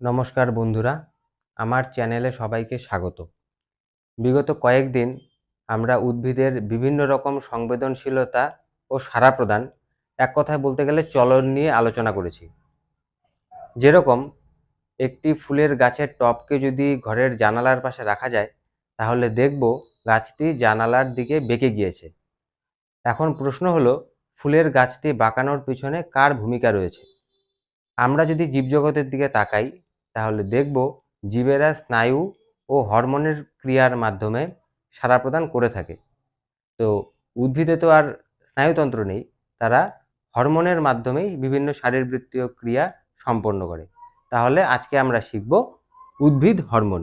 নমস্কার বন্ধুরা, আমার চ্যানেলে সবাইকে স্বাগত। বিগত কয়েকদিন আমরা উদ্ভিদের বিভিন্ন রকম সংবেদনশীলতা ও সারা প্রদান এক কথায় বলতে গেলে চলন নিয়ে আলোচনা করেছি। যেরকম একটি ফুলের গাছের টবকে যদি ঘরের জানালার পাশে রাখা যায়, তাহলে দেখব গাছটি জানালার দিকে বেঁকে গিয়েছে। এখন প্রশ্ন হলো, ফুলের গাছটি বাঁকানোর পিছনে কার ভূমিকা রয়েছে? আমরা যদি জীবজগতের দিকে তাকাই তাহলে দেখব জীবেরা স্নায়ু ও হরমোনের ক্রিয়ার মাধ্যমে সাড়া প্রদান করে থাকে। তো উদ্ভিদে তো আর স্নায়ুতন্ত্র নেই, তারা হরমোনের মাধ্যমেই বিভিন্ন শারীরবৃত্তীয় ক্রিয়া সম্পন্ন করে। তাহলে আজকে আমরা শিখব উদ্ভিদ হরমোন।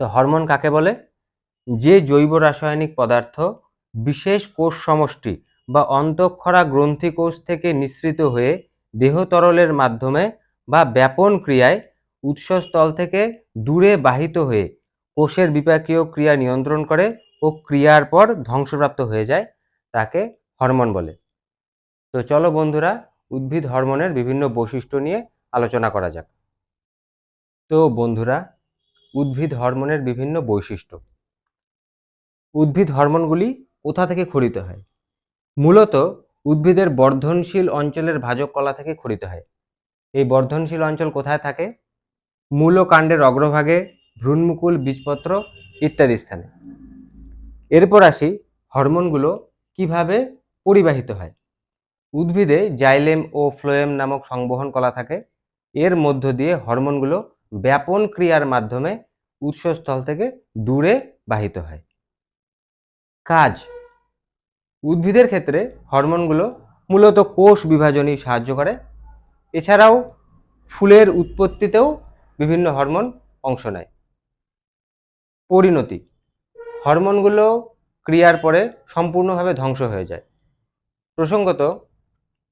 তো হরমোন কাকে বলে? যে জৈব রাসায়নিক পদার্থ বিশেষ কোষ সমষ্টি বা অন্তঃক্ষরা গ্রন্থি কোষ থেকে নিঃসৃত হয়ে দেহ তরলের মাধ্যমে বা ব্যাপন ক্রিয়ায় উৎসস্থল থেকে দূরে বাহিত হয়ে কোষের বিপাকীয় ক্রিয়া নিয়ন্ত্রণ করে ও ক্রিয়ার পর ধ্বংসপ্রাপ্ত হয়ে যায় তাকে হরমোন বলে। তো চলো বন্ধুরা, উদ্ভিদ হরমোনের বিভিন্ন বৈশিষ্ট্য নিয়ে আলোচনা করা যাক। তো বন্ধুরা, উদ্ভিদ হরমোনের বিভিন্ন বৈশিষ্ট্য। উদ্ভিদ হরমোনগুলি কোথা থেকে খরিত হয়? মূলত উদ্ভিদের বর্ধনশীল অঞ্চলের ভাজক কলা থেকে খরিত হয়। এই বর্ধনশীল অঞ্চল কোথায় থাকে? মূল কাণ্ডের অগ্রভাগে ভ্রূণমুকুল, বীজপত্র ইত্যাদি স্থানে। এরপর আসি হরমোনগুলো কীভাবে পরিবাহিত হয়? উদ্ভিদে জাইলেম ও ফ্লোয়েম নামক সংবহন কলা থাকে। এর মধ্য দিয়ে হরমোনগুলো ব্যাপন ক্রিয়ার মাধ্যমে উৎসস্থল থেকে দূরে বাহিত হয়। কাজ। উদ্ভিদের ক্ষেত্রে হরমোনগুলো মূলত কোষ বিভাজনই সাহায্য করে। এছাড়াও ফুলের উৎপত্তিতেও বিভিন্ন হরমোন অংশ নেয়। পরিণতি, হরমোনগুলো ক্রিয়ার পরে সম্পূর্ণভাবে ধ্বংস হয়ে যায়। প্রসঙ্গত,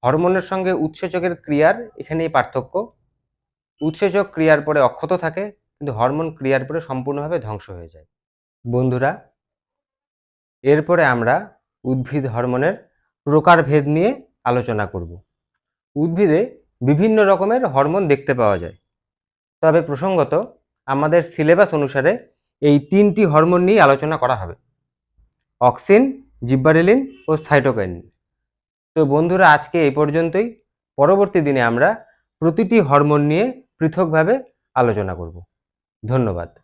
হরমোনের সঙ্গে উৎসেচকের ক্রিয়ার এখানেই পার্থক্য। উৎসেচক ক্রিয়ার পরে অক্ষত থাকে, কিন্তু হরমোন ক্রিয়ার পরে সম্পূর্ণভাবে ধ্বংস হয়ে যায়। বন্ধুরা, এরপরে আমরা উদ্ভিদ হরমোনের প্রকারভেদ নিয়ে আলোচনা করব। উদ্ভিদে বিভিন্ন রকমের হরমোন দেখতে পাওয়া যায়। তবে প্রসঙ্গত, আমাদের সিলেবাস অনুসারে এই তিনটি হরমোন নিয়ে আলোচনা করা হবে। অক্সিন, জিব্বারেলিন ও সাইটোকাইন। তো বন্ধুরা, আজকে এই পর্যন্তই। পরবর্তী দিনে আমরা প্রতিটি হরমোন নিয়ে পৃথকভাবে আলোচনা করব। ধন্যবাদ।